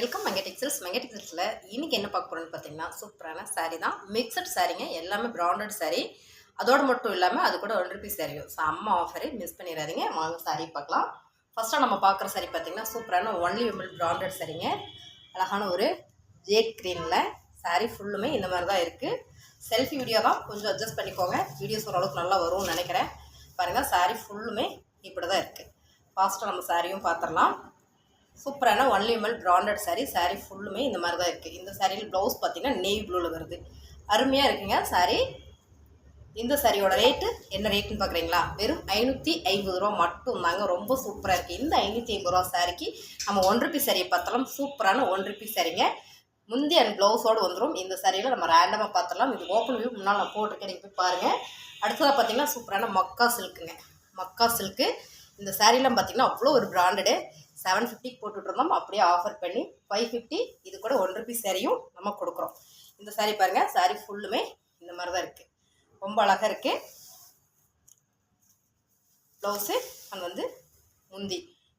Welcome மெங்க textiles மெங்க டெக்ஸ்டைல்ஸில் இன்றைக்கி என்ன பார்க்க போகிறோன்னு பார்த்தீங்கன்னா சூப்பரான சாரீ தான். மிக்சட் சாரீங்க எல்லாமே பிராண்டட் சாரீ அதோடு மட்டும் இல்லாமல் அது கூட ஒன் ருபீஸ் சாரியும் அம்மா ஆஃபரு மிஸ் பண்ணிடாதீங்க. வாங்க saree பார்க்கலாம். ஃபஸ்ட்டாக நம்ம பார்க்குற சாரீ பார்த்தீங்கன்னா சூப்பரான ஒன்லி விமல் பிராண்டட் சாரீங்க அழகான ஒரு ஜேட் க்ரீனில் சாரீ ஃபுல்லுமே இந்த மாதிரி தான் இருக்குது செல்ஃபி வீடியோ தான். கொஞ்சம் அட்ஜஸ்ட் பண்ணிக்கோங்க. வீடியோஸ் ஓரளவுக்கு நல்லா வரும்னு நினைக்கிறேன். பாருங்கள் சாரீ ஃபுல்லுமே இப்படி தான் இருக்குது ஃபாஸ்ட்டாக நம்ம சாரியும் பார்த்துடலாம். சூப்பரான only ML branded sari sari ஃபுல்லுமே இந்த மாதிரி தான் இருக்குது இந்த சாரியில் ப்ளவுஸ் பார்த்தீங்கன்னா நெய் ப்ளூவில் வருது. அருமையாக இருக்குங்க சாரீ இந்த சாரியோட ரேட்டு என்ன ரேட்டுன்னு பார்க்குறீங்களா வெறும் ஐநூற்றி ஐம்பது ரூபா மட்டும் தாங்க ரொம்ப சூப்பராக இருக்குது இந்த ஐநூற்றி ஐம்பது ரூபா சாரிக்கு நம்ம ஒன் ருபி சாரியை பார்த்தாலும் சூப்பரான ஒன் ருபி சாரிங்க முந்தி அண்ட் ப்ளவுஸோடு வந்துடும் இந்த சாரியில் நம்ம ரேண்டமாக பார்த்தலாம் இது ஓப்பன் வியூ முன்னால் நான் போட்டிருக்கேன். நீங்கள் போய் பாருங்கள் அடுத்ததாக பார்த்தீங்கன்னா சூப்பரான மக்கா சில்க்குங்க மக்கா சில்க்கு இந்த சாரீலாம் பார்த்தீங்கன்னா அவ்வளோ ஒரு பிராண்டடு செவன் ஃபிஃப்டிக்கு போட்டுட்ருந்தோம். அப்படியே ஆஃபர் பண்ணி ஃபைவ் ஃபிஃப்டி இது கூட ஒன் ருபீஸ் சாரியும் நம்ம கொடுக்குறோம். இந்த சாரீ பாருங்கள் சாரீ ஃபுல்லுமே இந்த மாதிரி தான் இருக்குது ரொம்ப அழகாக இருக்குது ப்ளவுஸு அண்ட் வந்து முந்தி.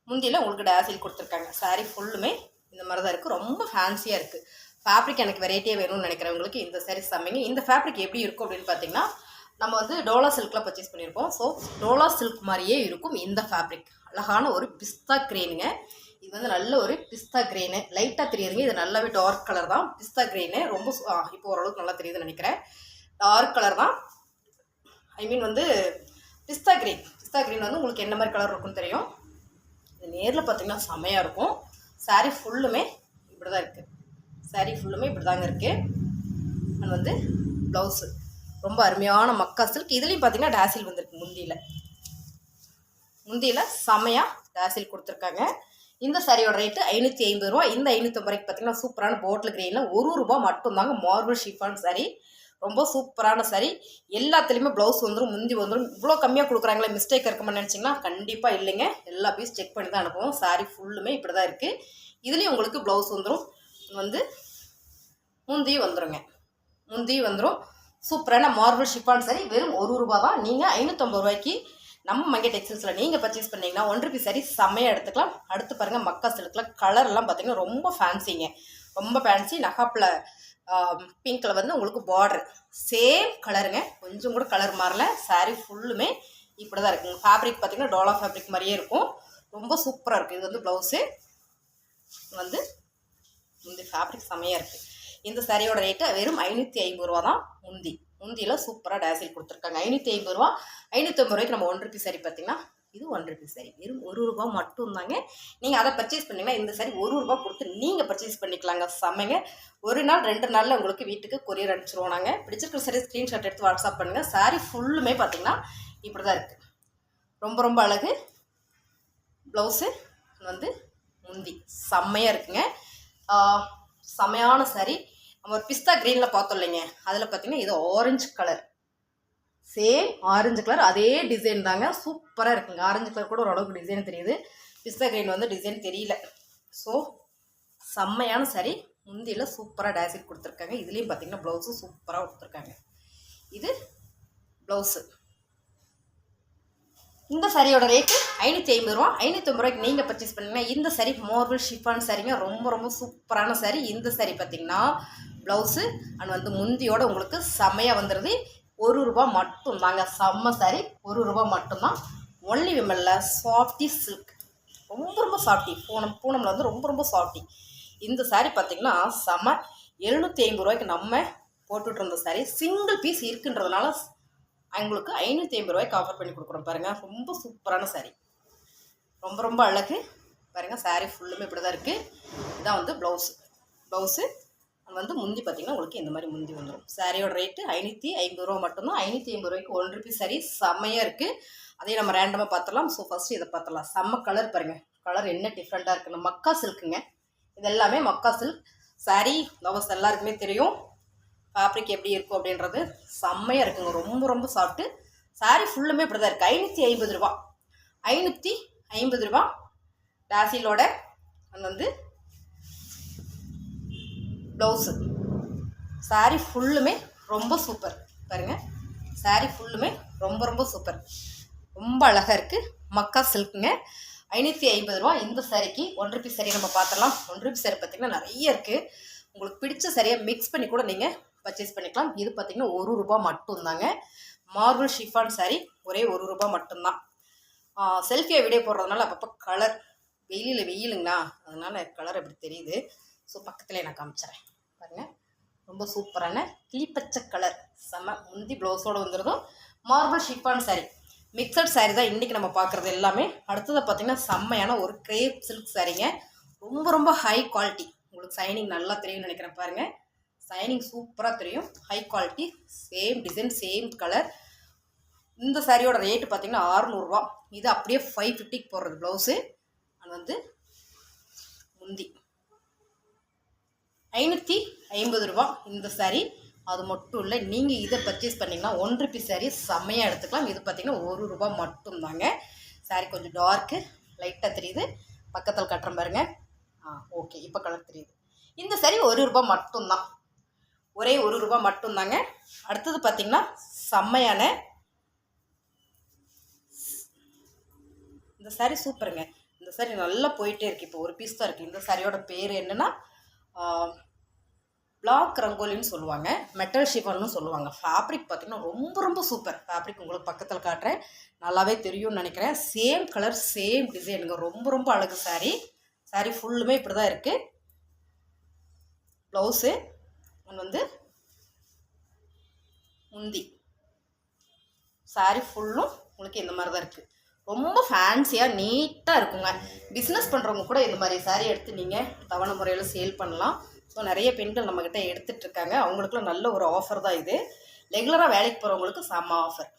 முந்தியில் உங்களுக்கு டேசில் கொடுத்துருக்காங்க. சாரீ ஃபுல்லுமே இந்த மாதிரி தான் இருக்குது ரொம்ப ஃபேன்சியாக இருக்குது ஃபேப்ரிக் எனக்கு வெரைட்டியாக வேணும்னு நினைக்கிறவங்களுக்கு இந்த சாரீ சமைங்க. இந்த ஃபேப்ரிக் எப்படி இருக்கும் அப்படின்னு பார்த்தீங்கன்னா நம்ம வந்து டோலா சில்கில் பர்ச்சேஸ் பண்ணியிருக்கோம் ஸோ டோலா சில்க் மாதிரியே இருக்கும் இந்த ஃபேப்ரிக் அழகான ஒரு பிஸ்தா கிரீனுங்க. இது வந்து நல்ல ஒரு பிஸ்தா கிரீனு. லைட்டாக தெரியுதுங்க. இது நல்லாவே டார்க் கலர் தான். பிஸ்தா கிரீனு. ரொம்ப இப்போ ஓரளவுக்கு நல்லா தெரியுதுன்னு நினைக்கிறேன். டார்க் கலர் தான். ஐ மீன் வந்து பிஸ்தா கிரீன். பிஸ்தா கிரீன் வந்து உங்களுக்கு என்ன மாதிரி கலர் இருக்கும்னு தெரியும். இது நேரில் பார்த்தீங்கன்னா செமையாக இருக்கும். Saree ஃபுல்லுமே இப்படி தான் இருக்குது saree ஃபுல்லுமே இப்படி தாங்க இருக்குது அண்ட் வந்து ப்ளவுஸு ரொம்ப அருமையான மக்கா சில்க் இதுலேயும் பார்த்தீங்கன்னா டேசில் வந்திருக்கு முந்தியில். முந்தியில் செமையாக தாசில் கொடுத்துருக்காங்க. இந்த சாரியோட ரேட்டு ஐநூற்றி ஐம்பது ரூபா இந்த ஐநூற்றம்பது ரூபாய்க்கு பார்த்தீங்கன்னா சூப்பரான போட்டில் கிரீனில் ஒரு ரூபா மட்டும்தாங்க மார்பிள் ஷிஃபான் சாரி ரொம்ப சூப்பரான சாரி எல்லாத்துலேயுமே ப்ளவுஸ் வந்துடும் முந்தி வந்துடும் இவ்வளோ கம்மியாக கொடுக்குறாங்களே மிஸ்டேக் இருக்குமான்னு நினச்சிங்கன்னா கண்டிப்பாக இல்லைங்க. எல்லா பீஸ் செக் பண்ணி தான் அனுப்புவோம். சாரி ஃபுல்லுமே இப்படி தான் இருக்குது இதுலேயும் உங்களுக்கு ப்ளவுஸ் வந்துடும் வந்து முந்தியும் வந்துருங்க. முந்தியும் வந்துடும் சூப்பரான மார்பிள் ஷிஃபான் சாரி வெறும் ஒரு ரூபா தான் நீங்கள் ஐநூற்றம்பது ரூபாய்க்கு நம்ம மங்கை டெக்ஸ்டைல்ஸில் நீங்கள் பர்ச்சேஸ் பண்ணீங்கன்னா ஒன் ருபி சரி செம்மையாக எடுத்துக்கலாம். அடுத்து பாருங்கள் மக்கா சில்கில் கலர்லாம் பார்த்தீங்கன்னா ரொம்ப ஃபேன்சிங்க ரொம்ப ஃபேன்சி நகாப்பில் பிங்க்கில் வந்து உங்களுக்கு பார்டர் சேம் கலருங்க கொஞ்சம் கூட கலர் மாறல. சாரீ ஃபுல்லுமே இப்படி தான் இருக்குங்க ஃபேப்ரிக் பார்த்தீங்கன்னா டோலா ஃபேப்ரிக் மாதிரியே இருக்கும். ரொம்ப சூப்பராக இருக்குது இது வந்து ப்ளவுஸு வந்து இந்த ஃபேப்ரிக் செம்மையாக இருக்குது இந்த சாரியோட ரேட்டு வெறும் ஐநூற்றி ஐம்பது ரூபா தான் முந்தி. முந்தியில் சூப்பராக டேசில் கொடுத்துருக்காங்க. ஐநூற்றி ஐம்பது ரூபா. ஐநூற்றம்பது ரூபாய்க்கு நம்ம ஒன் ருபி சாரி பார்த்தீங்கன்னா இது ஒன் ருபி சாரி வெறும் ஒரு ரூபா மட்டும்தாங்க. நீங்கள் அதை பர்ச்சேஸ் பண்ணிங்கன்னா இந்த சாரி ஒரு ரூபா கொடுத்து நீங்கள் பர்ச்சேஸ் பண்ணிக்கலாங்க. செம்மைங்க. ஒரு நாள் ரெண்டு நாளில் உங்களுக்கு வீட்டுக்கு கொரியர் அனுப்பிச்சிருவோம் நாங்கள் பிடிச்சிருக்கிற சாரி ஸ்க்ரீன்ஷாட் எடுத்து வாட்ஸ்அப் பண்ணுங்கள் சாரி ஃபுல்லுமே பார்த்தீங்கன்னா இப்படி தான் இருக்குது ரொம்ப ரொம்ப அழகு. ப்ளவுஸு வந்து முந்தி. செம்மையாக இருக்குங்க. செம்மையான செமையான நம்ம ஒரு பிஸ்தா க்ரீனில் பார்த்தோம் இல்லைங்க. அதில் பார்த்தீங்கன்னா இது orange colour same orange colour அதே டிசைன் தாங்க. சூப்பராக இருக்குங்க. ஆரஞ்சு கலர் கூட ஓரளவுக்கு டிசைன் தெரியுது. பிஸ்தா க்ரீன் வந்து டிசைன் தெரியல. ஸோ செம்மையான சரி முந்தியில் சூப்பராக டேசிட் கொடுத்துருக்காங்க. இதுலேயும் பார்த்தீங்கன்னா ப்ளவுஸும் சூப்பராக கொடுத்துருக்காங்க. இது ப்ளவுஸு இந்த சரியோட ரேட்டு ஐநூற்றி ஐம்பது ரூபா. ஐநூற்றம்பது ரூபாய்க்கு நீங்கள் பர்ச்சேஸ் பண்ணிங்கன்னா இந்த சரி மோர்வல் ஷிஃபான் சரிங்க ரொம்ப ரொம்ப சூப்பரான சரி இந்த சரி பார்த்தீங்கன்னா ப்ளவுஸு அண்ட் வந்து முந்தியோட உங்களுக்கு செம்மையாக வந்துடுது ஒரு ரூபா மட்டும் தாங்க. செம்ம சாரி ஒரு ரூபா மட்டும்தான் ஒன்லி விமலில் சாஃப்டி சில்க் ரொம்ப ரொம்ப சாஃப்டி பூனம் பூனமில் வந்து ரொம்ப ரொம்ப சாஃப்டி இந்த சாரி பார்த்தீங்கன்னா செம்ம எழுநூற்றி ஐம்பது ரூபாய்க்கு நம்ம போட்டுட்டு சாரி சிங்கிள் பீஸ் இருக்குன்றதுனால அவங்களுக்கு ஐநூற்றி ஐம்பது ரூபாய்க்கு ஆஃபர் பண்ணி கொடுக்குறோம் பாருங்கள் ரொம்ப சூப்பரான சாரீ ரொம்ப ரொம்ப அழகு. பாருங்கள் சாரீ ஃபுல்லுமே இப்படி தான் இருக்குது இதான் வந்து ப்ளவுஸு ப்ளவுஸு வந்து முந்தி பார்த்தீங்கன்னா உங்களுக்கு இந்த மாதிரி முந்தி வந்துடும் சாரியோட ரேட்டு ஐநூற்றி ஐம்பது ரூபா மட்டும்தான். ஐநூற்றி ஐம்பது ரூபாய்க்கு ஒன் ருபி சரி செம்மையாக இருக்குது அதையும் நம்ம ரேண்டமாக பார்த்துடலாம். ஸோ ஃபஸ்ட்டு இதை பார்த்துடலாம். செம்ம கலர் பாருங்கள் கலர் என்ன டிஃப்ரெண்ட்டாக இருக்குன்னு. மக்கா சில்க்குங்க இது எல்லாமே மக்கா சில்க் சாரி லவர்ஸ் எல்லாருக்குமே தெரியும். ஃபேப்ரிக் எப்படி இருக்கும் அப்படின்றது செம்மையாக இருக்குங்க. ரொம்ப ரொம்ப சாஃப்ட்டு சாரீ ஃபுல்லுமே இப்படி தான் இருக்குது ஐநூற்றி ஐம்பது ரூபா. ஐநூற்றி ஐம்பது ரூபா. டாசிலோட அது வந்து ப்ளவுஸு சாரீ ஃபுல்லுமே ரொம்ப சூப்பர் பாருங்கள் சாரீ ஃபுல்லுமே ரொம்ப ரொம்ப சூப்பர் ரொம்ப அழகாக இருக்குது மக்கா சில்க்குங்க ஐநூற்றி ஐம்பது ரூபா. இந்த சாரிக்கு ஒன் ருபி சரி நம்ம பார்த்துடலாம். ஒன் ருபி சாரி பார்த்தீங்கன்னா நிறைய இருக்குது உங்களுக்கு பிடிச்ச சரியை மிக்ஸ் பண்ணி கூட நீங்கள் பர்ச்சேஸ் பண்ணிக்கலாம். இது பார்த்தீங்கன்னா ஒரு ரூபா மட்டும்தாங்க. மார்பிள் ஷிஃபான் சாரி ஒரே ஒரு ரூபா மட்டும்தான். செல்ஃபியாக வீடியோ போடுறதுனால அப்பப்போ கலர் வெயிலில் வெயிலுங்கண்ணா. அதனால கலர் அப்படி தெரியுது. ஸோ பக்கத்தில் நான் காமிச்சிடுறேன் பாருங்கள் ரொம்ப சூப்பரான கிளிப்பச்சை கலர் செம முந்தி ப்ளவுஸோடு வந்துடுதும் marble chiffon sari mixed sari தான் இன்றைக்கி நம்ம பார்க்குறது எல்லாமே. அடுத்தது பார்த்திங்கன்னா செம்மையான ஒரு கிரேப் சில்க் சாரீங்க ரொம்ப ரொம்ப ஹை குவாலிட்டி உங்களுக்கு சைனிங் நல்லா தெரியும்னு நினைக்கிறேன் பாருங்கள் சைனிங் சூப்பராக தெரியும். High quality same design same colour இந்த சாரியோட ரேட்டு பார்த்தீங்கன்னா ஆறுநூறுவா இது அப்படியே ஃபைவ் ஃபிஃப்டிக்கு போடுறது ப்ளவுஸு அது வந்து முந்தி. ஐநூற்றி ஐம்பது ரூபா இந்த சாரீ அது மட்டும் இல்லை நீங்கள் இதை பர்ச்சேஸ் பண்ணிங்கன்னா ஒன் ருபி சாரீ செம்மையாக எடுத்துக்கலாம். இது பார்த்தீங்கன்னா ஒரு ரூபா மட்டும்தாங்க. சாரீ கொஞ்சம் டார்க்கு லைட்டாக தெரியுது. பக்கத்தில் கட்டுற பாருங்க. ஆ ஓகே இப்போ கலர் தெரியுது. இந்த சாரீ ஒரு ரூபா மட்டும்தான். ஒரே ஒரு ரூபா மட்டும்தாங்க. அடுத்தது பார்த்தீங்கன்னா செம்மையான இந்த சாரீ சூப்பருங்க. இந்த சாரீ நல்லா போயிட்டே இருக்குது இப்போ ஒரு பீஸ் தான் இருக்குது இந்த சாரியோட பேர் என்னென்னா பிளாக் ரங்கோலின்னு சொல்லுவாங்க. மெட்டல் ஷிஃபன்னு சொல்லுவாங்க. ஃபேப்ரிக் பார்த்திங்கன்னா ரொம்ப ரொம்ப சூப்பர் ஃபேப்ரிக் உங்களுக்கு பக்கத்தில் காட்டுறேன். நல்லாவே தெரியும்னு நினைக்கிறேன். சேம் கலர் சேம் டிசைனுங்க ரொம்ப ரொம்ப அழகு சாரீ சாரீ ஃபுல்லுமே இப்படி தான் இருக்குது ப்ளவுஸு வந்து முந்தி. சாரி ஃபுல்லும் உங்களுக்கு இந்த மாதிரி தான் இருக்குது ரொம்ப ஃபேன்சியாக நீட்டாக இருக்குங்க. பிஸ்னஸ் பண்ணுறவங்க கூட இந்த மாதிரி சாரி எடுத்து நீங்கள் தவணை முறையில் சேல் பண்ணலாம். ஸோ நிறைய பெண்கள் நம்மக்கிட்ட எடுத்துகிட்ருக்காங்க அவங்களுக்குலாம் நல்ல ஒரு ஆஃபர் தான் இது. ரெகுலராக வேலைக்கு போகிறவங்களுக்கு செம்ம ஆஃபர்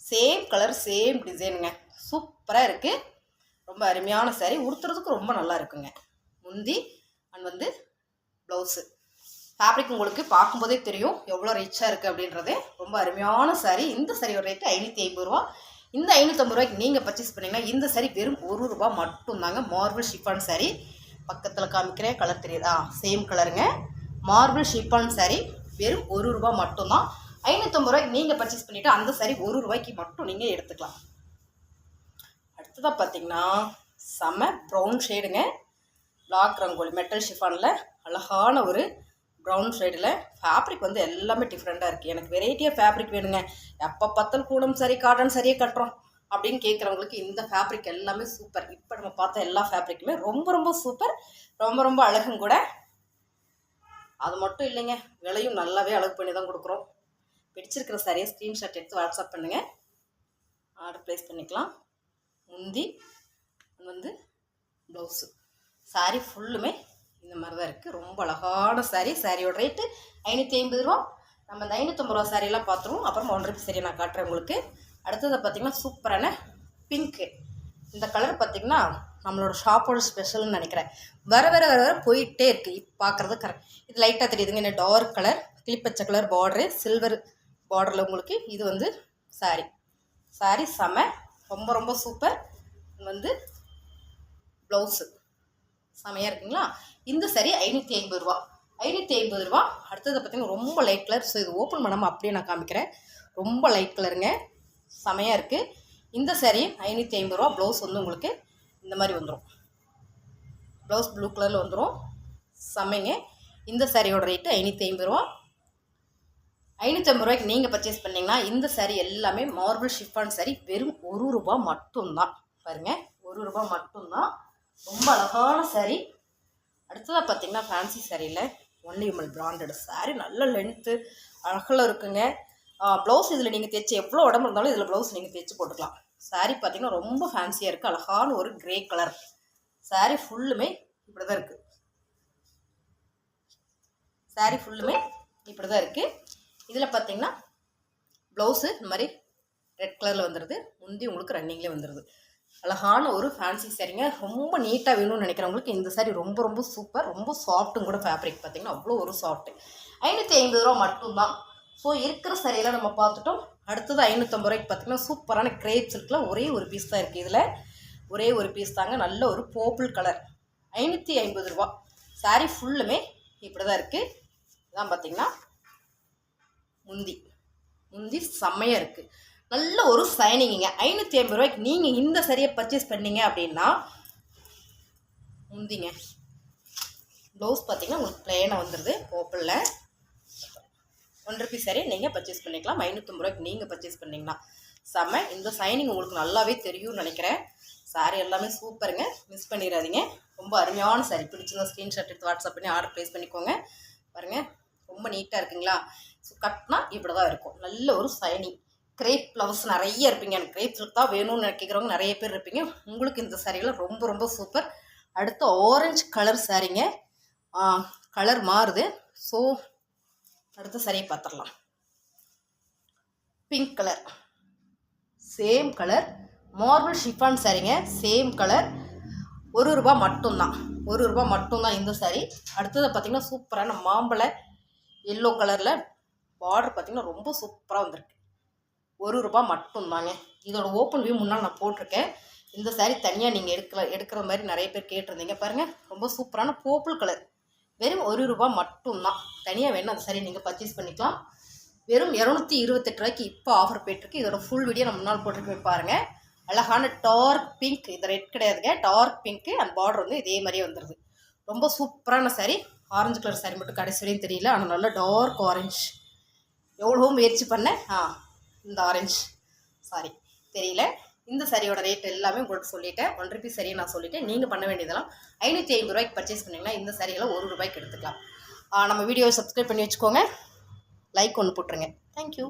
சேம் கலர் சேம் டிசைனுங்க சூப்பராக இருக்குது ரொம்ப அருமையான சாரீ உடுத்துறதுக்கு ரொம்ப நல்லா இருக்குங்க. முந்தி அண்ட் வந்து ப்ளவுஸு ஃபேப்ரிக் உங்களுக்கு பார்க்கும்போதே தெரியும் எவ்வளோ ரிச்சாக இருக்குது அப்படின்றது. ரொம்ப அருமையான சாரீ இந்த சாரியோட ரேட்டு ஐநூற்றி ஐம்பது ரூபா. இந்த ஐநூற்றம்பது ரூபாய்க்கு நீங்கள் பர்ச்சேஸ் பண்ணிங்கன்னா இந்த சாரீ வெறும் ஒரு ரூபா மட்டும்தாங்க மார்பிள் ஷிஃபான் சாரீ பக்கத்தில் காமிக்கிறேன் கலர் தெரியுதா? சேம் கலருங்க மார்பிள் ஷிஃபான் சாரீ வெறும் ஒரு ரூபா மட்டும்தான். ஐநூற்றம்பது ரூபாய்க்கு நீங்கள் பர்ச்சேஸ் பண்ணிவிட்டு அந்த சாரீ ஒரு ரூபாய்க்கு மட்டும் நீங்கள் எடுத்துக்கலாம். அடுத்ததாக பார்த்தீங்கன்னா செம ப்ரௌன் ஷேடுங்க பிளாக் ரங்கோலி மெட்டல் ஷிஃபானில் அழகான ஒரு ப்ரௌன் ஷேடில் ஃபேப்ரிக் வந்து எல்லாமே டிஃப்ரெண்ட்டாக இருக்குது எனக்கு வெரைட்டியாக ஃபேப்ரிக் வேணுங்க. எப்போ பத்தல் கூடம் சரி காட்டன் சரியே கட்டுறோம் அப்படின்னு கேட்குறவங்களுக்கு இந்த ஃபேப்ரிக் எல்லாமே சூப்பர் இப்போ நம்ம பார்த்த எல்லா ஃபேப்ரிக்குமே ரொம்ப ரொம்ப சூப்பர் ரொம்ப ரொம்ப அழகும் கூட. அது மட்டும் இல்லைங்க விலையும் நல்லாவே அழகு பண்ணி தான் கொடுக்குறோம். பிடிச்சிருக்கிற சாரியை ஸ்க்ரீன்ஷாட் எடுத்து வாட்ஸ்அப் பண்ணுங்கள் ஆர்டர் ப்ளேஸ் பண்ணிக்கலாம். முந்தி வந்து ப்ளவுஸு சாரி ஃபுல்லுமே இந்த மாதிரி தான் இருக்குது ரொம்ப அழகான சாரீ சாரியோட ரேட்டு ஐநூற்றி ஐம்பது ரூபா. நம்ம இந்த ஐநூற்றம்பது ரூபா சாரியெல்லாம் பார்த்துருவோம் அப்புறம் ஒன்றரை சரி நான் காட்டுறேன் உங்களுக்கு. அடுத்தது பார்த்திங்கன்னா சூப்பரான பிங்க்கு இந்த கலர் பார்த்திங்கன்னா நம்மளோட ஷாப்போட ஸ்பெஷல்னு நினைக்கிறேன். வர வர வர வர போயிட்டே இருக்குது இப்போ பார்க்குறது கரெக்ட் இது லைட்டாக தெரியுதுங்க. என்ன டார்க் கலர் கிளிப்பச்சை கலர் பார்டரு சில்வர் பார்டரில் உங்களுக்கு இது வந்து சாரி சாரி செம ரொம்ப ரொம்ப சூப்பர் வந்து ப்ளவுஸு செமையாக இருக்குங்களா? இந்த சரி ஐநூற்றி ஐம்பது ரூபா. ஐநூற்றி ஐம்பது ரூபா. அடுத்தது பார்த்திங்கன்னா ரொம்ப லைட் கலர் ஸோ இது ஓப்பன் பண்ணாமல் அப்படியே நான் காமிக்கிறேன். ரொம்ப லைட் கலருங்க செமையாக இருக்குது இந்த சேரீ ஐநூற்றி ஐம்பது ரூபா. ப்ளவுஸ் வந்து உங்களுக்கு இந்த மாதிரி வந்துடும் ப்ளவுஸ் ப்ளூ கலரில் வந்துடும் செமைங்க இந்த சேரீயோட ரேட்டு ஐநூற்றி ஐம்பது ரூபா. ஐநூற்றி ஐம்பது ரூபாய்க்கு நீங்கள் பர்ச்சேஸ் பண்ணிங்கன்னா இந்த சேரீ எல்லாமே மார்பிள் ஷிஃபான் சாரீ வெறும் ஒரு ரூபா மட்டும்தான். பாருங்கள் ஒரு ரூபா மட்டும்தான். ரொம்ப அழகான சேரீ அடுத்ததாக பார்த்தீங்கன்னா ஃபேன்சி சாரியில் ஒன்லி உமல் பிராண்டட் சாரி நல்ல லென்த்து அழகில் இருக்குங்க. ப்ளவுஸ் இதில் நீங்கள் தைச்சு எவ்வளோ உடம்பு இருந்தாலும் இதில் ப்ளவுஸ் நீங்கள் தைச்சு போட்டுக்கலாம். சாரி பார்த்தீங்கன்னா ரொம்ப ஃபேன்சியாக இருக்குது அழகான ஒரு க்ரே கலர் சாரி ஃபுல்லுமே இப்படி தான் இருக்குது சாரி ஃபுல்லுமே இப்படி தான் இருக்குது இதில் பார்த்தீங்கன்னா ப்ளவுஸு இந்த மாதிரி ரெட் கலரில் வந்துடுது முந்தி உங்களுக்கு ரன்னிங்லேயே வந்துடுது அழகான ஒரு ஃபேன்சி சாரீங்க. ரொம்ப நீட்டாக வேணும்னு நினைக்கிறவங்களுக்கு இந்த சாரீ ரொம்ப ரொம்ப சூப்பர் ரொம்ப சாஃப்ட்டும் கூட ஃபேப்ரிக் பார்த்திங்கன்னா அவ்வளோ ஒரு சாஃப்ட்டு ஐநூற்றி ஐம்பது ரூபா மட்டும்தான். ஸோ இருக்கிற சாரியெல்லாம் நம்ம பார்த்துட்டோம். அடுத்தது ஐநூற்றம்பது ரூபாய்க்கு பார்த்திங்கன்னா சூப்பரான கிரேப் சில்கில் ஒரே ஒரு பீஸ் தான் இருக்குது இதில். ஒரே ஒரு பீஸ் தாங்க. நல்ல ஒரு போப்புள் கலர் ஐநூற்றி ஐம்பது ரூபா. சாரீ ஃபுல்லுமே இப்படி தான் இருக்குது இதான் பார்த்திங்கன்னா முந்தி. முந்தி செம்மையாக இருக்குது நல்ல ஒரு சைனிங்க ஐநூற்றி ஐம்பது ரூபாய்க்கு நீங்கள் இந்த சரியை பர்ச்சேஸ் பண்ணீங்க அப்படின்னா முந்திங்க. ப்ளவுஸ் பார்த்தீங்கன்னா உங்களுக்கு பிளேனாக வந்துடுது ஓப்பனில் ஒன் பீஸ் சரி நீங்கள் பர்ச்சேஸ் பண்ணிக்கலாம். ஐநூற்றம்பது ரூபாய்க்கு நீங்கள் பர்ச்சேஸ் பண்ணிங்கன்னா செம்ம இந்த சைனிங் உங்களுக்கு நல்லாவே தெரியும்னு நினைக்கிறேன். சாரி எல்லாமே சூப்பருங்க. மிஸ் பண்ணிடாதீங்க. ரொம்ப அருமையான சாரி பிடிச்சிருந்தா ஸ்க்ரீன்ஷாட் எடுத்து வாட்ஸ்அப் பண்ணி ஆர்டர் ப்ளேஸ் பண்ணிக்கோங்க. பாருங்கள் ரொம்ப நீட்டாக இருக்குங்களா? ஸோ கட்டினா இப்படி தான் இருக்கும். நல்ல ஒரு சைனிங் கிரேப் ப்ளவுஸ் நிறைய இருப்பீங்க. எனக்கு கிரேப் சில்க் தான் வேணும்னு நினைக்கிறவங்க நிறைய பேர் இருப்பீங்க. உங்களுக்கு இந்த சாரியில் ரொம்ப ரொம்ப சூப்பர் அடுத்து ஆரஞ்சு கலர் சாரீங்க கலர் மாறுது. ஸோ அடுத்த சாரியை பார்த்துடலாம். Pink colour same colour marble chiffon சாரீங்க same colour ஒரு ரூபா மட்டும்தான். ஒரு ரூபா மட்டும்தான் இந்த சாரி அடுத்தது பார்த்திங்கன்னா சூப்பரான மாம்பழ எல்லோ கலரில் பார்டர் பார்த்திங்கன்னா ரொம்ப சூப்பராக வந்திருக்கு. ஒரு ரூபா மட்டும்தாங்க. இதோட ஓப்பன் வியூ முன்னால் நான் போட்டிருக்கேன். இந்த சாரீ தனியாக நீங்கள் எடுக்கல எடுக்கிற மாதிரி நிறைய பேர் கேட்டிருந்தீங்க. பாருங்கள் ரொம்ப சூப்பரான போப்புள் கலர் வெறும் ஒரு ரூபா மட்டும்தான். தனியாக வேணும் அந்த சாரீ நீங்கள் பர்ச்சேஸ் பண்ணிக்கலாம். வெறும் இரநூத்தி இருபத்தெட்டு ரூபாய்க்கு இப்போ ஆஃபர் போயிட்டுருக்கு. இதோட ஃபுல் வீடியோ நம்ம முன்னால் போட்டிருக்கேன் பாருங்கள் அழகான டார்க் பிங்க் இது ரெட் கிடையாதுங்க. டார்க் பிங்க்கு அண்ட் பார்டர் வந்து இதே மாதிரியே வந்துடுது ரொம்ப சூப்பரான சாரீ ஆரஞ்சு கலர் சாரி மட்டும் கடைசி வரையும் தெரியல. ஆனால் நல்லா டார்க் ஆரஞ்சு எவ்வளோ முயற்சி பண்ணேன். ஆ இந்த ஆரஞ்சு சாரி தெரியல. இந்த சரியோட ரேட் எல்லாமே உங்கள்கிட்ட சொல்லிட்டேன். ஒன் ருபி சரியை நான் சொல்லிட்டேன். நீங்கள் பண்ண வேண்டியதெல்லாம் ஐநூற்றி ஐம்பது ரூபாய்க்கு பர்ச்சேஸ் பண்ணிங்கன்னா இந்த சரிகளை ஒரு ரூபாய்க்கு எடுத்துக்கலாம். நம்ம வீடியோவை சப்ஸ்கிரைப் பண்ணி வச்சுக்கோங்க. லைக் ஒன்று போட்டுருங்க. தேங்க்யூ